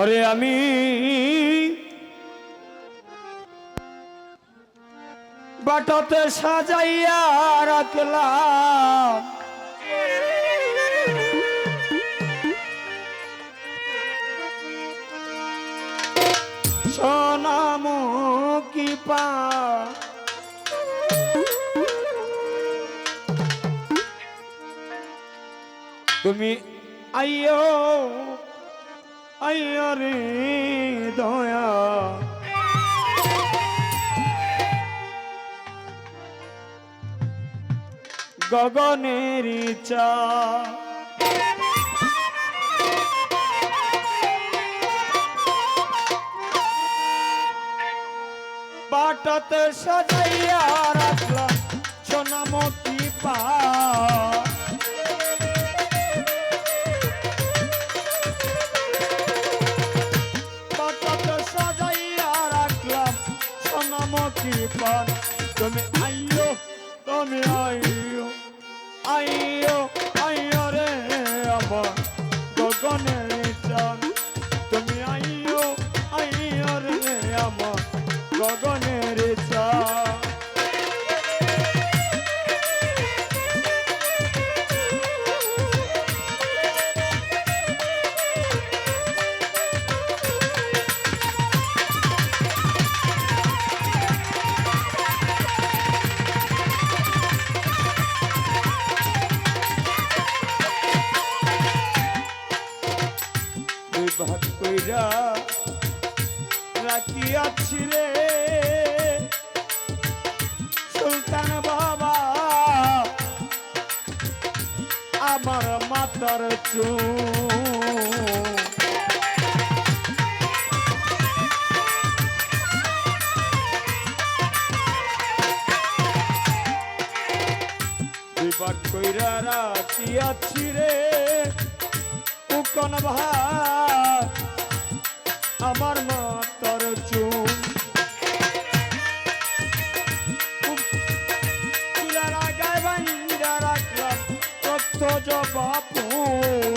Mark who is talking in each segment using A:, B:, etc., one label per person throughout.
A: ওরে আমি বাটাতে সাজাইয়া রাখলাম। সোনামুখী পা। তুমি আইয়ো আইয়ো রে দয়া। গগনের চা বাটাতে সাজাইয়া রাখলাম সোনামতি পা সোনামতি পান? তুমি আইয়ো তুমি আইয়ো আইয়ো আইয়ো রে আমার গগনের চান। রাখিয়াছি রে। সুলতান বাবা, আমার মাতার চুন বিভাগ কইরা রাখিয়াছি রে। উকন ভাই, আমার মাতার জবাবু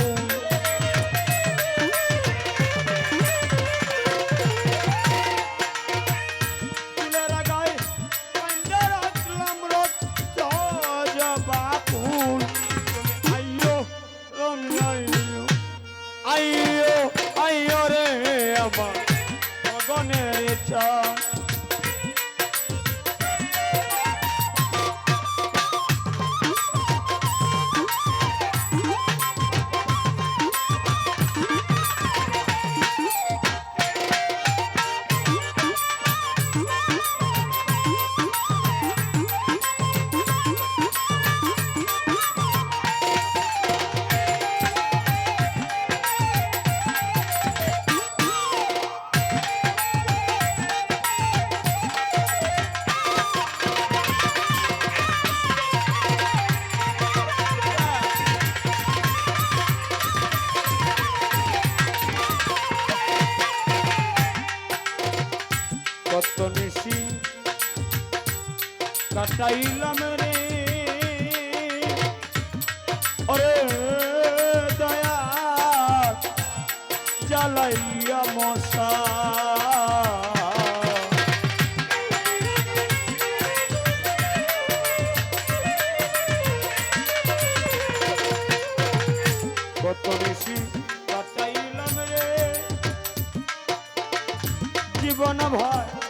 A: কত নিশি কাটাইলাম রে। ওরে দয়া জ্বালাইয়া মশা। কত নিশি কাটাইলাম রে। জীবন ভয়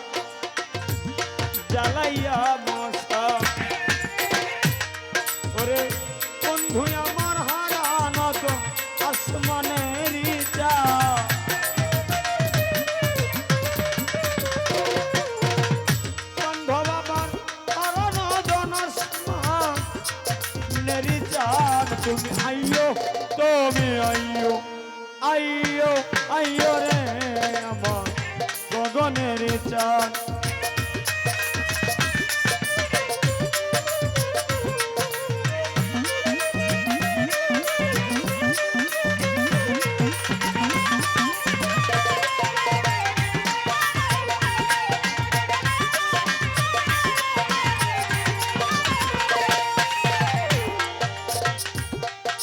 A: চান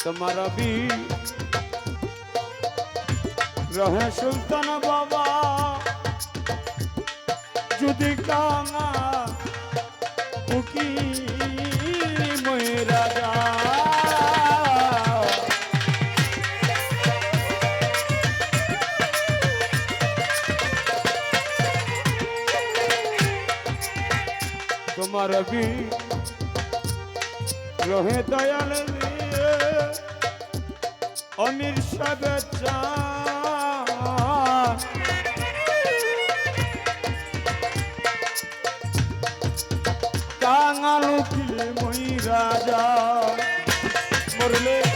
A: তোমার রহে সুলতান বাবা। যদি কাঙা উকি মই রাজা তোমার বি রহে দয়াল দিয়ে অনির শুভেচ্ছা কাঙাল কি মই রাজা মরলে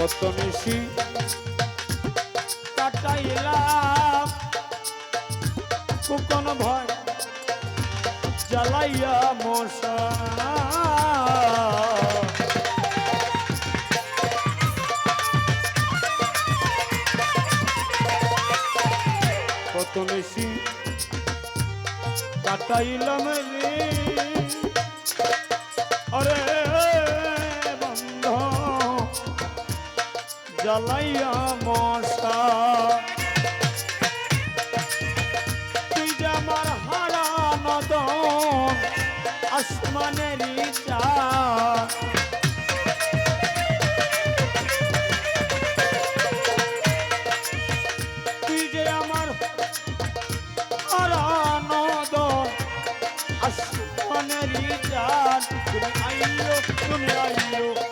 A: কত মিশি কাটাইলাম কুকন ভয় জ্বালাইয়া মশা। কত মিশি কাটাইলাম রে। আরে জ্বালাইয়া মশা তুই যে আমার হারা নদন আসমানেরই চাঁদ তুই যে আমার হারা নদন আসমানেরই চাঁদ তুমি আইও তুমি আইও